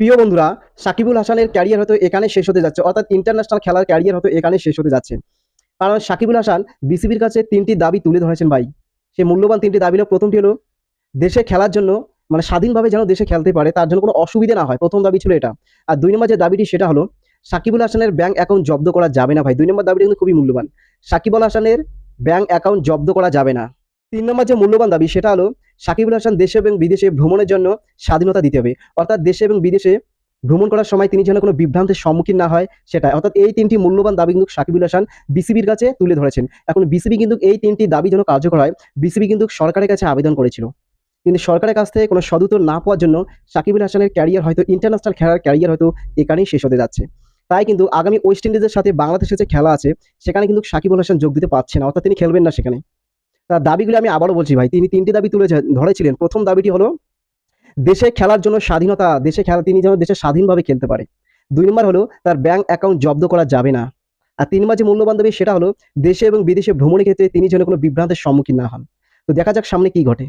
প্রিয় বন্ধুরা, সাকিবুল হাসানের ক্যারিয়ার হয়তো এখানে শেষ হতে যাচ্ছে, অর্থাৎ ইন্টারন্যাশনাল খেলার ক্যারিয়ার হয়তো এখানে শেষ হতে যাচ্ছে। কারণ সাকিবুল হাসান বিসিবির কাছে তিনটি দাবি তুলে ধরেছেন ভাই। সে মূল্যবান তিনটি দাবি হলো, প্রথমটি হলো, দেশে খেলার জন্য মানে স্বাধীনভাবে যেন দেশে খেলতে পারে, তার জন্য কোনো অসুবিধা না হয়। প্রথম দাবি ছিল এটা। আর দুই নম্বর যে দাবিটি, সেটা হলো, সাকিবুল হাসানের ব্যাংক অ্যাকাউন্ট জব্দ করা যাবে না ভাই। দুই নম্বর দাবিটি কিন্তু খুবই মূল্যবান। সাকিবুল হাসানের ব্যাংক অ্যাকাউন্ট জব্দ করা যাবে না। তিন নম্বর যে মূল্যবান দাবি, সেটা হলো সাকিবুল হাসান দেশে এবং বিদেশে ভ্রমণের জন্য স্বাধীনতা দিতে হবে। অর্থাৎ দেশে এবং বিদেশে ভ্রমণ করার সময় তিনি যেন কোনো বিভ্রান্তের সম্মুখীন না হয় সেটা অর্থাৎ এই তিনটি মূল্যবান দাবি কিন্তু সাকিবুল হাসান বিসিবির কাছে তুলে ধরেছেন। এখন বিসিবি কিন্তু এই তিনটি দাবি যেন কার্যকর হয়, বিসিবি কিন্তু সরকারের কাছে আবেদন করেছিল। কিন্তু সরকারের কাছ থেকে কোনো সদুত্তর না পাওয়ার জন্য সাকিবুল হাসানের ক্যারিয়ার হয়তো, ইন্টারন্যাশনাল খেলার ক্যারিয়ার হয়তো এখানেই শেষ হতে যাচ্ছে। তাই কিন্তু আগামী ওয়েস্ট ইন্ডিজের সাথে বাংলাদেশের যে খেলা আছে, সেখানে কিন্তু সাকিবুল হাসান যোগ দিতে পারছে না, অর্থাৎ তিনি খেলবেন না সেখানে। তার দাবিগুলি আমি আবারও বলছি ভাই, তিনি তিনটি দাবি তুলে ধরেছিলেন। প্রথম দাবিটি হলো, দেশে খেলার জন্য স্বাধীনতা, দেশে খেলা, তিনি যেন দেশে স্বাধীনভাবে খেলতে পারে। দুই নম্বর হলো, তার ব্যাংক অ্যাকাউন্ট জব্দ করা যাবে না। আর তিন নম্বর যে মূল্যবান দাবি, সেটা হলো, দেশে এবং বিদেশে ভ্রমণের ক্ষেত্রে তিনি যেন কোনো বিভ্রান্তের সম্মুখীন না হন। তো দেখা যাক সামনে কি ঘটে।